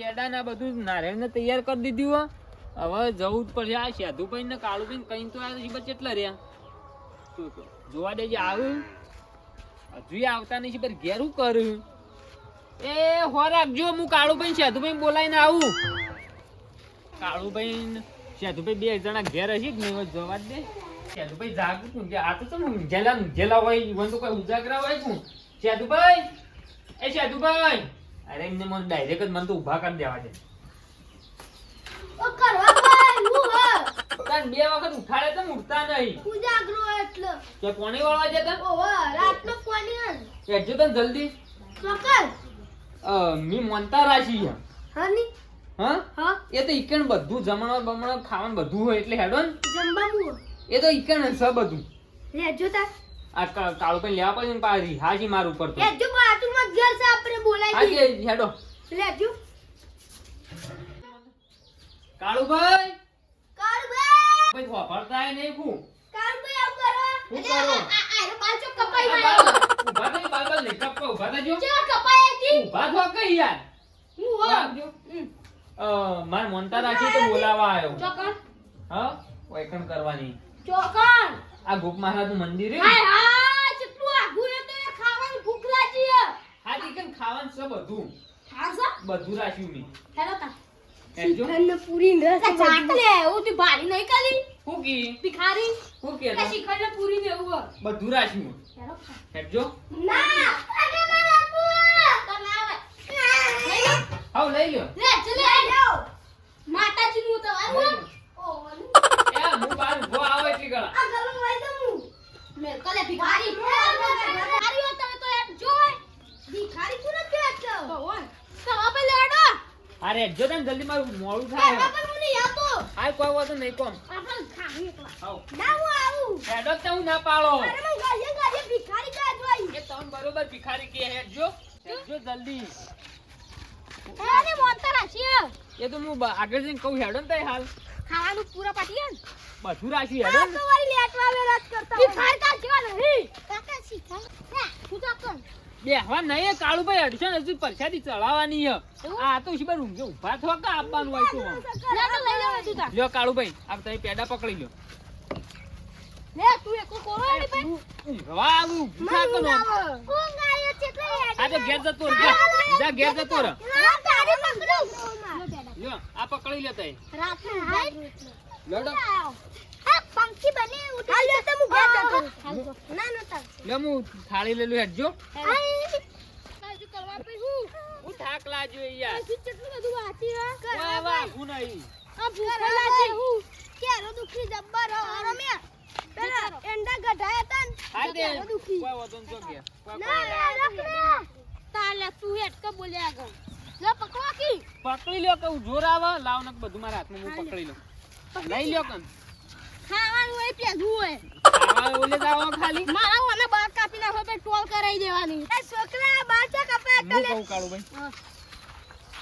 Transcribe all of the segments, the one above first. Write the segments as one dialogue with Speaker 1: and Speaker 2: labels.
Speaker 1: પેડા ને બધું નારિયેળ ને તૈયાર કરી દીધું હવે જવું જ પડશે. આ શેધુભાઈ ને કાળુભાઈ કઈ તો આ શીબર કેટલા રહ્યા? જોવા દેજે આવ્યું હજુ આવતા નહીં પણ ઘેર કર્યું એ, હો રાખજો. હું કાળુભાઈ ને શેધુભાઈ બોલાવીને આવું. કાળુભાઈ ને શેધુભાઈ બે જણા ઘેર હશે કે નહીં? જવા દે. શેધુભાઈ જાગું છું. આ તો ચમ ઊંઘેલા ઊંઘેલા હોય, ઈવન તો કોઈ ઉજાગરા હોય છું શેધુભાઈ! એ શેધુભાઈ! અરે એમને મને ડાયરેક્ટ જ મને તો ઊભા કરી દેવા છે
Speaker 2: ઓ કરવા ભાઈ હું હ.
Speaker 1: કારણ બે વખત ઉઠાડે તો ઉઠતા નહીં.
Speaker 2: ઉજાગરો એટલે.
Speaker 1: કે કોણી વાળવા જતા
Speaker 2: ઓહો રાતનો કોણી હન
Speaker 1: કહેજો તન જલ્દી.
Speaker 2: ચોકર
Speaker 1: અ, મી મોનતા રાશી છે.
Speaker 2: હની
Speaker 1: હા?
Speaker 2: હા.
Speaker 1: એ તો ઈકણ બધું જમણવાર બમણો ખાવાનું બધું હોય એટલે હેડો ને.
Speaker 2: જમવાનું
Speaker 1: એ તો ઈકણ છે બધું.
Speaker 2: લેજો તાર.
Speaker 1: આ કાળો કાળું કઈ લેવા પડે ને પાછી? હાજી મારું ઉપર તો.
Speaker 2: લેજો બાજુમાં ઘેર છે આપણે બોલાઈ
Speaker 1: હાજી હેડો.
Speaker 2: લેજો.
Speaker 1: કાળુભાઈ!
Speaker 2: કાળુભાઈ!
Speaker 1: ભાઈ વાપરતા નહીં કુ
Speaker 2: કાળુભાઈ આવ કરો.
Speaker 1: હું કરો?
Speaker 2: આરો પાછો કપાઈ ગયો
Speaker 1: બાલ- થઈ બાલ બાલ કપકો ઊભા થજો.
Speaker 2: ચો કપાઈ હતી?
Speaker 1: ઊભા થો કઈ યાર?
Speaker 2: હું હો.
Speaker 1: અ, માર મોનતા રાખી તો બોલાવા આવ્યો.
Speaker 2: ચોકણ.
Speaker 1: હા? વૈકણ કરવાની.
Speaker 2: ચોકણ.
Speaker 1: આ ગોપ મહારાજનું? મંદિર
Speaker 2: હાય હાય કેટલું આઘું એ તો એ ખાવાની ભૂખ લાગી હે.
Speaker 1: હા ઈકણ ખાવાનું છે બધું.
Speaker 2: ખાસા
Speaker 1: બધું રાખ્યું મી.
Speaker 2: હેલો તા.
Speaker 1: હેડજો.
Speaker 2: પૂરી ને રસ ચાકલે એવું ભારી નહીં કરી?
Speaker 1: હું કી?
Speaker 2: ભિખારી?
Speaker 1: હું કે
Speaker 2: કે પૂરી ને એવું
Speaker 1: બધું રાખ્યું.
Speaker 2: હેલો
Speaker 1: હેડજો.
Speaker 2: ના અરે ના રાખો તને લઈ લો
Speaker 1: હાવ લઈ લ્યો.
Speaker 2: લે ચલે લ્યો. માતાજી નું. તમારું ઓ
Speaker 1: એ હું બાર ઊભો આવો ગળા.
Speaker 2: હું મે કલે ભિખારી. ભિખારી હો તમે તો એમ જોય ભિખારી કોને કહે છે? ઓય તો આપે લેડો.
Speaker 1: અરે જો તને જલ્દી મારું મોડું થાય.
Speaker 2: પણ મને આવતો.
Speaker 1: હાય કોઈ વાતો નહીં કોમ.
Speaker 2: આપણ ખાવી એકલા
Speaker 1: આવ.
Speaker 2: ના હું આવું.
Speaker 1: હેડો તો હું ના પાડો.
Speaker 2: અરે હું ગાડીએ ગાડીએ ભિખારી કા જોઈ.
Speaker 1: એ તમે બરોબર ભિખારી કે હેડજો. હેડજો જલ્દી.
Speaker 2: અરે મોતર હશે
Speaker 1: એ તો હું આગળ જઈને કહું હેડો ને તઈ હાલ.
Speaker 2: ખાવાનું પૂરા પાટી ને.
Speaker 1: બધું રાખ્યું હેડો તો
Speaker 2: વાળી લેટવા વેરાત કરતા ભિખારી કા જેવા નહીં કાકા શીખા ના તું જા કર
Speaker 1: બે હવા નહીં કાળુભાઈ અડશે ને હજુ પરસાદી ચડાવવાની આ તો શીબર ઊંઘે ઊભા થવા કા આપવાનું હોય તો
Speaker 2: લે તો લઈ લેવા તું
Speaker 1: લ્યો કાળુભાઈ આ તમે પેડા પકડી લ્યો
Speaker 2: લે તું
Speaker 1: આ તો ઘેર જતો રહે જા. જા ઘેર જતો રહે
Speaker 2: ના તારે પકડો
Speaker 1: લ્યો આ પકડી લે તઈ
Speaker 2: પંખી બની ઉડી હાલ તો હું ઘેર જતો ના ના તાર
Speaker 1: લ્યો હું થાળી લેલું હેડજો
Speaker 2: કાજુ કરવા પે હું
Speaker 1: હું થાક લાગ્યો યાર.
Speaker 2: કેટલું બધું બાકી હે?
Speaker 1: વાહ વાહ હું નહીં.
Speaker 2: આ ભૂખ લાગે. હું કેરો દુખી જબ્બર હો? રમ્યા પેલા એંડા ગઢાયા તા ને
Speaker 1: હા
Speaker 2: તો
Speaker 1: તે
Speaker 2: કેરો દુખી.
Speaker 1: કોઈ વાંધો નહીં, જો
Speaker 2: ના
Speaker 1: કોઈ
Speaker 2: તાલે તું હેટ કે બોલ્યા આગળ. લે પકવા
Speaker 1: પકડી લ્યો કહું જોર આવે? લાવ ને બધું મારા હાથમાં હું પકડી લઉં. લઈ લ્યો કન
Speaker 2: ખાવાનું હોય પેલું હોય.
Speaker 1: ઓલે જાવ ખાલી.
Speaker 2: મારા ઓને બાર કાપી નાખો તો ટોલ કરાઈ દેવાની. એ છોકરા બાર ચા કપે
Speaker 1: હું કહું કાળુભાઈ?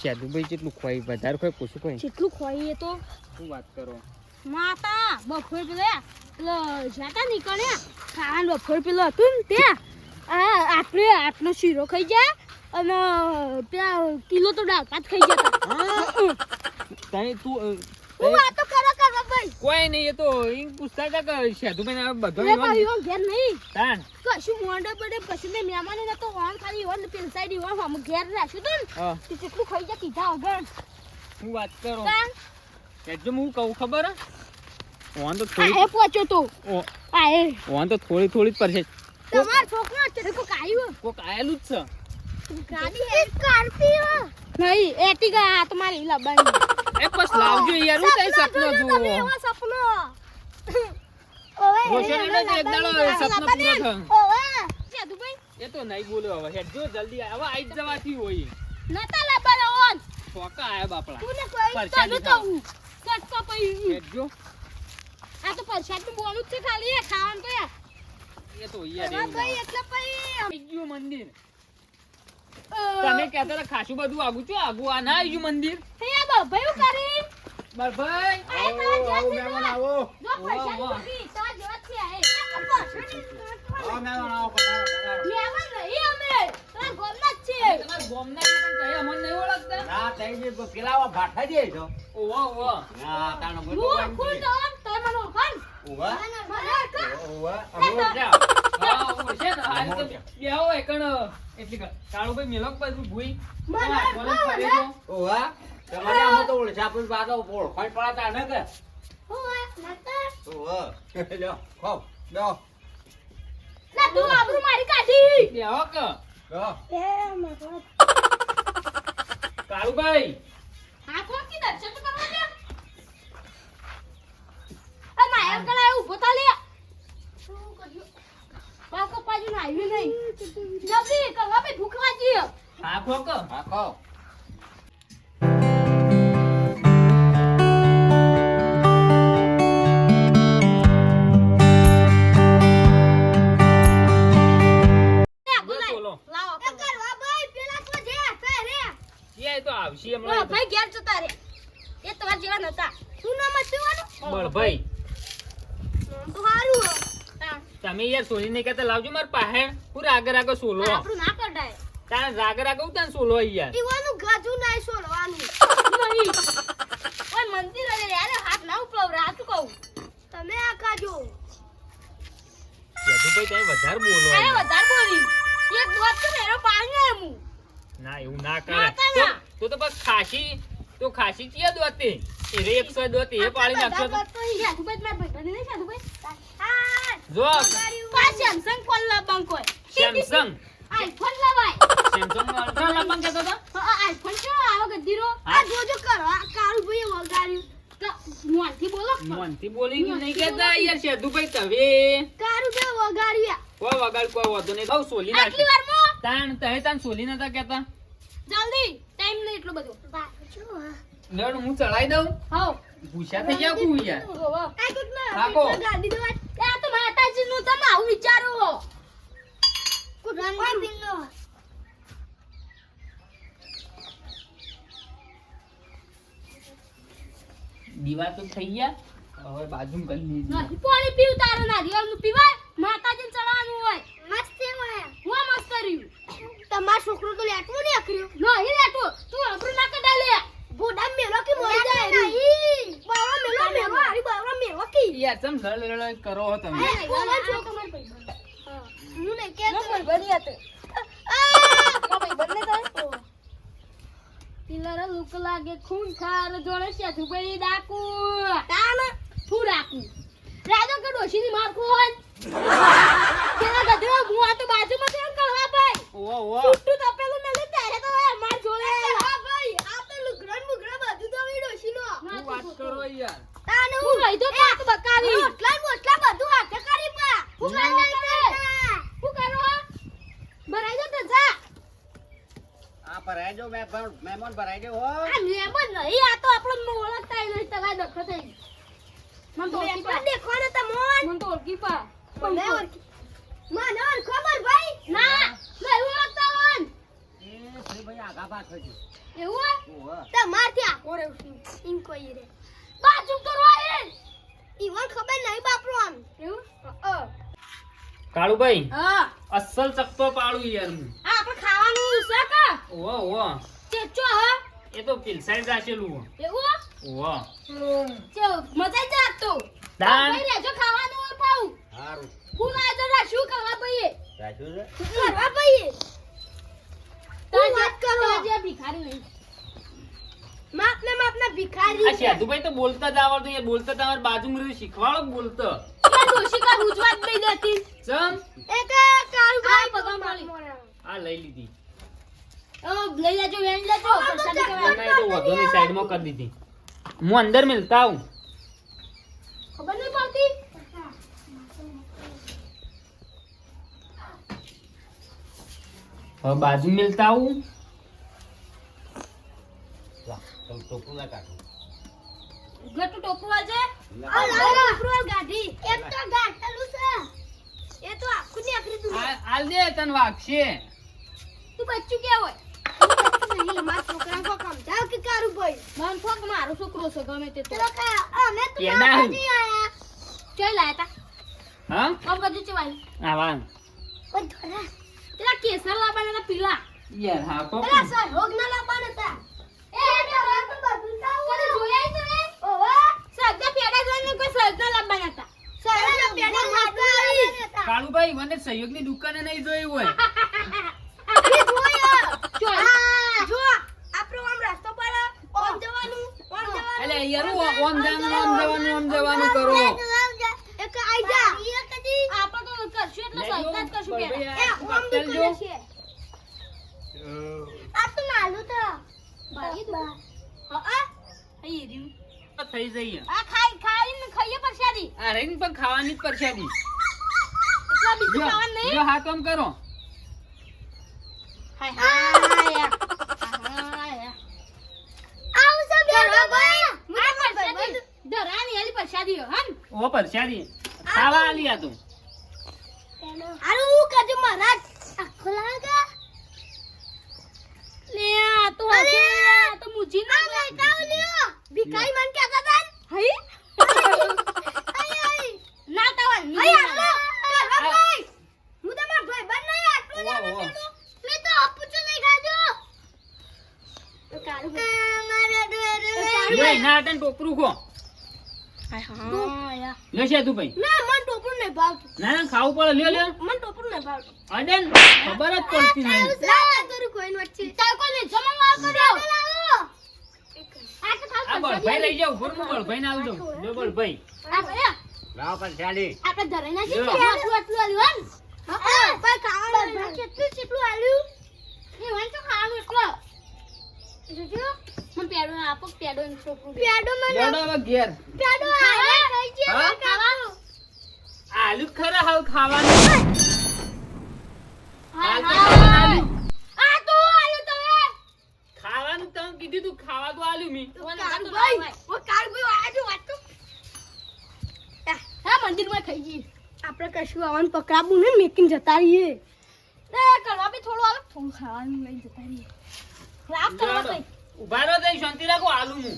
Speaker 1: શેદુભાઈ જેટલું ખોઈ વધારે ખોઈ પૂછું કોઈ?
Speaker 2: કેટલું ખોઈ એ તો.
Speaker 1: શું વાત કરો?
Speaker 2: માતા બફોર પેલે પેલો જાતા નીકળ્યા ખાવાનું બફોર પેલો હતું ને ત્યાં. આ આપણે આટલો શીરો ખાઈ જાય અને ત્યાં કિલો તો દાળ ભાત ખાઈ જતા
Speaker 1: હા. તને તું
Speaker 2: હું વાતો કરો
Speaker 1: કોઈ નહીં એ તો ઈ પૂછતા હતા કે શેદુભાઈ ને બધો ઈવન
Speaker 2: ઘેર નહીં.
Speaker 1: તાન.
Speaker 2: કશું મોંડે પડે પછી મેં મહેમાન ને તો ઓન ખાલી ઈવન પેલ સાઈડ ઈવન હમ ઘેર રાખ્યું તું ને. તે કેટલું ખાઈ જા કીધા વગર.
Speaker 1: હું વાત કરો?
Speaker 2: તાન.
Speaker 1: કેજો હું કહું ખબર ઓન તો
Speaker 2: આ
Speaker 1: થોડી
Speaker 2: એ પહોંચ્યો તો.
Speaker 1: ઓ-
Speaker 2: આ એ.
Speaker 1: ઓન તો થોડી થોડી જ પડશે.
Speaker 2: તમાર છોકરો છે કોક આવ્યું
Speaker 1: કોક આયેલું જ છે.
Speaker 2: ગાડી એ સ્કોર્પિયો નહીં એટિગા આ તમારી લબાની
Speaker 1: એ બસ લાવજો યાર હું તઈ સપનો જુઓ.
Speaker 2: સપનો.
Speaker 1: રોશનીનો તો એક દાડો સપનો પૂરો થયો.
Speaker 2: ઓવે. જાદુ ભાઈ
Speaker 1: એ તો નહીં બોલ્યો હવે. હેડ જો જલ્દી આવ. હવે આઈ જ જવાથી હોય.
Speaker 2: નતા લાબર ઓન
Speaker 1: ફોકા આયા બાપડા.
Speaker 2: તું ને કોઈ
Speaker 1: પરસાદી
Speaker 2: તને હું. કટકો પઈ
Speaker 1: હેડ જો.
Speaker 2: આ તો પરસાદનું બોલું જ છે ખાલી એ ખાવાનું તો યાર.
Speaker 1: એ તો યાર એવું
Speaker 2: ભાઈ એટલે પઈ
Speaker 1: ગયું મંદિર. તમે કહેતા હતા ખાસું બધું આગું છો આગું આ ના આવ્યું મંદિર.
Speaker 2: હું કરી.
Speaker 1: બરભાઈ
Speaker 3: આવો, આવો,
Speaker 2: જો જ છે આ એ. આ પરસાદ
Speaker 3: આવો, મહેમાન આવો, પધારો, પધારો.
Speaker 2: મહેમાન નહીં અમે. આપણા ગામના છે
Speaker 1: તમારા ગોમના પણ તઈ અમને નહીં ઓળખતા.
Speaker 3: ના તઈ જે પેલા ભાઠા જે છો.
Speaker 1: ઓવા ઓવા
Speaker 3: ના તાણો બોલ
Speaker 2: હું ખુદ તો મને ઓળખાણ ઓવા
Speaker 3: ઓવા અમે ઓળખ્યા.
Speaker 1: હા ને આ એકણ એટલી કાળુભાઈ મેલોક પાછું ભૂઈ
Speaker 2: મને
Speaker 1: તમારા
Speaker 3: આમાં તો ઓળખ્યા પણ પાછો ઓળખાણ પડાતા ને કે
Speaker 2: હું નતર
Speaker 3: ઊભા લ્યો ખાઓ લ્યો
Speaker 2: ના તું આબરૂ મારી કાઢી
Speaker 1: બેહો કે કાળુભાઈ
Speaker 2: આ કી દર્શન કરવા દે આ નાયર કલા ઊભો તા લે. બાકો પાજુ ના આવ્યું નહીં. જલ્દી કરવા બે ભૂખ લાગી
Speaker 1: હા ખો કે
Speaker 3: હા
Speaker 1: યાર સોલી ને કહેતા લાવજો માર પાસે. પૂરા આગળ આગળ સોલો.
Speaker 2: આપણું ના કઢાય
Speaker 1: તારે આગળ આગળ ઉતાર સોલો યાર.
Speaker 2: ઈવાનું ગાજુ નાય સોલવાનું. નહીં. ઓય મંદિર અરે યાર હાથ ના ઉપલાવ રાત કહું? તમે આ કાજો
Speaker 1: યદુભાઈ તમે વધારે બોલો
Speaker 2: અરે વધારે બોલી. એક દોત તો મેરો પાણી આય મુ
Speaker 1: ના એવું ના કરે. તો- તો બસ ખાસી તો ખાસી ચિયા દોતી. એ રે એકસો દોતે એ પાણી નાખશો તો.
Speaker 2: મારા ભાઈ નહીં સાધુભાઈ
Speaker 1: જો.
Speaker 2: પા સેમસંગ ફોન લાવવાનું કોઈ.
Speaker 1: સેમસંગ?
Speaker 2: આઈફોન લવાય.
Speaker 1: સેમસંગ અલ્ટ્રા લાવવાનું કહેતો હતો?
Speaker 2: આઈફોન કેવો આવો ગધીરો આ જોજો કરો. આ કાળું ભાઈ વગાડ્યું. મોનથી બોલો.
Speaker 1: મનથી બોલી નહીં કહેતા યાર
Speaker 2: કાળું વગાડ્યા.
Speaker 1: વગાડ વાંધો નહીં. સોલી
Speaker 2: આટલી વારમાં?
Speaker 1: તાણ તમે તાણ સોલી નતા કહેતા?
Speaker 2: જલ્દી. ટાઈમ નહીં એટલો બધો.
Speaker 1: હું ચડાઈ દઉં?
Speaker 2: હાઉ
Speaker 1: ભૂસા થઈ ગયા કું યાર
Speaker 2: આ કેટલા ગાડી દવા આ તો નું તમે આવું વિચારું. કુરાન પિલ્લો
Speaker 1: દીવા તો થઈ ગયા. હવે બાજુ કરી લીધી
Speaker 2: નથી પાણી પીવું તારું ના દીવા નું પીવાય માતાજી ચડવાનું હોય. મસ્ત હોય હું મસ્ત કર્યું? તમાર છોકરો તો લેટવું નહીં અકર્યું. નહીં લેટવું તું અબરું ના કદા લે. બોડા મેલો કે મરી જાય નહીં બાવા મેલો મેલો હારી બાવા મેલો કે
Speaker 1: યાર તમ લળ લળ કરો હો તમે?
Speaker 2: કોણ છો તમાર ભાઈ હું. ને કે ભાઈ બને તો. પિલર લુક લાગે ખૂન ખાર જોડે છે ભાઈ ડાકુ. તાન શું ડાકુ. રાજો કે ડોશીની માર કોણ કેના ગધરો હું આ તો બાજુમાં છે કરવા ભાઈ.
Speaker 1: ઓ ઓ
Speaker 2: છૂટું તપેલું મેલે ત્યારે તો યાર માર જોડે હા ભાઈ આ તો લુગડન મુગડા બધું તો વી ડોશીનો
Speaker 1: શું વાત કરો યાર
Speaker 2: તાનું હું કહી દો પાક બકાવી ઓટલા ઓટલા બધું હાથે કરી પા હું કાઈ નહીં હું કરો ભરાઈ દો તો જા
Speaker 3: આ ભરાઈ જાઓ મેં પણ મહેમાન ભરાઈ જાઓ હો.
Speaker 2: આ લેમન નહીં આ તો આપણો ઓળખતા નહીં તગા દખો થઈ મન તો ઓળખી પા. દેખો ને તમોન મન તો ઓળખી પા. મને ઓળખી મને ખબર ભાઈ. ના નહીં ઓળખતા વન
Speaker 3: એ શ્રીભાઈ આગા પાછળ છે.
Speaker 2: એવું
Speaker 3: ઓહો.
Speaker 2: તમારથી આકો રે ઇન કોઈ રે. બાજુ કરવા હે ઈવન ખબર નહીં બાપરો આમ. એવું? અ
Speaker 1: કાળુભાઈ
Speaker 2: હા.
Speaker 1: અસલ ચકતો પાડું યાર હું.
Speaker 2: આપણે ખાવાનું છે કે?
Speaker 1: ઓ ઓ
Speaker 2: હા?
Speaker 1: એ તો પિલસાઈ જાશેલું
Speaker 2: એવું?
Speaker 1: ઓ
Speaker 2: ચો મજા જ તો
Speaker 1: દાન.
Speaker 2: ભાઈ રેજો ખાવાનું હોય પાઉં
Speaker 3: સારું
Speaker 2: ફૂલ તો શું કરવા ભાઈ
Speaker 3: રાખ્યું છે?
Speaker 2: કરવા ભાઈ તું વાત કરો. જે ભિખારી નહીં. ભિખારી
Speaker 1: સેદુભાઈ તો બોલતા જ આવડતું યાર બોલતા તમારે બાજુમાં રહ્યું શીખવાડો બોલતો?
Speaker 2: ડોશી કા ઉજવાત નહીં દેતી
Speaker 1: ચમ.
Speaker 2: એક કાળુ પગમ
Speaker 1: આ લઈ લીધી.
Speaker 2: લઈ લેજો વેન લેજો.
Speaker 1: ના, એ તો વધોની સાઈડમાં કરી દીધી. હું અંદર મિલતા આવું.
Speaker 2: ખબર નહીં પડતી?
Speaker 1: હવે બાજુ મિલતા આવું.
Speaker 3: ના કાઢો.
Speaker 2: ગટુ ટોપું આ તો છે. એ તો આખું ની આખરી તું
Speaker 1: આ- આલ દે તને વાગશે.
Speaker 2: તું બચ્ચું કે હોય? મારા છોકરા કો સમજાવ કે કારું ભાઈ મન ફોક મારો છોકરો છે ગમે તે તો અમે તો નથી આયા ચોઈ લાયા
Speaker 1: હા.
Speaker 2: આ બધું ચવાઈ
Speaker 1: આ વાંગ
Speaker 2: ઓ ધોરા પેલા કેસર લાવવાના હતા પીલા
Speaker 1: યાર હા કો
Speaker 2: પેલા સહયોગ ના લાવવાના હતા એ પેલા તો બધું તાવું જોયા તો રે ઓહો સજ્જા પેડા જોઈને કોઈ સજ્જા લાવવાના હતા સજ્જા પેડા માતા આવી
Speaker 1: કાળુભાઈ મને સહયોગની દુકાને નહીં જોયું હોય
Speaker 2: જોયા જો આપણો આમ રસ્તો પર ઓમ જવાનું ઓમ જવાનું
Speaker 1: એટલે યાર ઓમ જવાનું ઓમ જવાનું ઓમ જવાનું કરો.
Speaker 2: એક આઈ જા. આપણે તો કરશું એટલે
Speaker 1: લેજો,
Speaker 2: કરશું
Speaker 1: બરાબર
Speaker 2: એ ઓમ
Speaker 1: પટેલ
Speaker 2: છે. આ તો નાલું તો. ભાઈ દો. હા આ રહ્યું.
Speaker 1: થઈ જઈએ.
Speaker 2: આ ખાઈ ખાઈને ખાઈએ પરસાદી.
Speaker 1: આ રહીને પણ ખાવાની જ પરસાદી.
Speaker 2: એટલા બીજું ખાવાનું નહીં.
Speaker 1: જો હા કામ કરો.
Speaker 2: હાય આવ સબ ભાઈ મુજે પરસાદી દરાની આલી પરસાદી
Speaker 1: ઓ પરસાદી ખાવા આલી આ તું.
Speaker 2: આરું હું કજે મહારાજ આખો લાગા. લે આ તો આ તો મુજી ના આ કાવ લ્યો. ભિખાઈ મન કે હતા હઈ? હઈ ના હઈ ભાઈ હું. તમાર ભાઈ બન નહીં આટલો જ
Speaker 1: ઓવા,
Speaker 2: આવે
Speaker 1: ઓવા.
Speaker 2: પેલું મેં તો અપુચો નહીં ખાજો મારા ડોરે
Speaker 1: લે ના તને ટોપરું ખો.
Speaker 2: હા.
Speaker 1: લે છે તું ભાઈ?
Speaker 2: ના મન ટોપરું ને ભાવતું.
Speaker 1: ના ના ખાવું પડે લ્યો લ્યો.
Speaker 2: મન ટોપરું ને ભાવતું.
Speaker 1: અડે ખબર જ પડતી નહીં. આ બળભાઈ લઈ જાવ ઉપર હું બળભાઈ ને આવું દઉં લે બળભાઈ
Speaker 3: લાવો પરસાદી
Speaker 1: લેવડો હવે ઘેર આલુ ખરા હાવ ખાવાનું હાલ તો ખાવાનું આલ્યું. ખાવાનું તમે કીધું તું ખાવા તો આલ્યું મી.
Speaker 2: આપણે કશું આવવાનું પકડાવું ને મેકિંગ જતા રહીએ. એ કરવા બી થોડું આવે થોડું ખાવાનું લઈને જતા રહીએ. કરવા
Speaker 1: ઊભા રહો શાંતિ રાખો આલુ હું.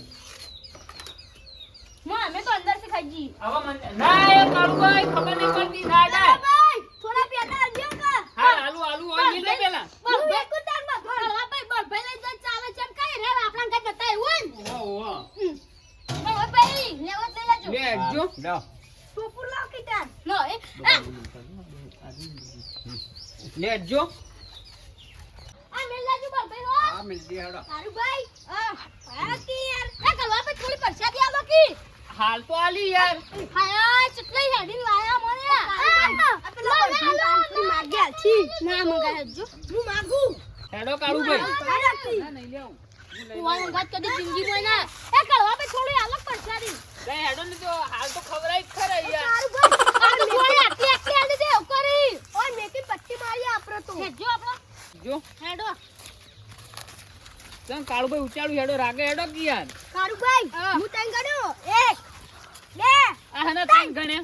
Speaker 2: અમે તો અંદર થી
Speaker 1: હવે મને ના એ કાળુભાઈ ખબર નહીં પડતી ના ના
Speaker 2: ભાઈ થોડા પેટા આવજો કા
Speaker 1: હા આલુ આલુ હોય લે પેલા.
Speaker 2: બસ ભાઈ કુતારમાં ભરવા ભાઈ બસ ભાઈ લઈ ચાલે છે કઈ રે આપણા કઈ જતા એવું
Speaker 1: ઓહો ઓહો.
Speaker 2: ને હવે ભાઈ લેવા દે લાજો
Speaker 1: લે જો.
Speaker 3: લો.
Speaker 2: ટોપુર લાવ કીટા નો એ.
Speaker 1: લે જો.
Speaker 2: આ મેલ લાજો બસ ભાઈ હો.
Speaker 3: આ મિલતી હેડો.
Speaker 2: તારું ભાઈ આ આ યાર. એ કરવા ભાઈ થોડી પરસાદી આલો કી
Speaker 1: હાલ તો આલી યાર.
Speaker 2: હાય ચટલી હેડીન લાયા મને. આપણે માગ્યા છી. ના મગાજો હું માગુ.
Speaker 1: હેડો કાળુભાઈ.
Speaker 2: ભાઈ
Speaker 1: ના નહીં લેવું
Speaker 2: કુવાનો વાત કદી જિંદગી માં ના એ કરવા ભાઈ થોડી આલો પરસાદી
Speaker 1: લે હેડો ને તો હાલ તો ખવરાય જ ખરા યાર.
Speaker 2: આ તો થોડી આટલી આટલી આલી દે કરી ઓય મેકી પટ્ટી મારી આપરો તો. હેજો આપરો
Speaker 1: જો.
Speaker 2: હેડો.
Speaker 1: ચમ કાળુભાઈ ઉચાડું હેડો રાગે હેડો કે યાર.
Speaker 2: કારુભાઈ હું. તને ગણ્યો એક બે
Speaker 1: આ હના તાઈ ગણે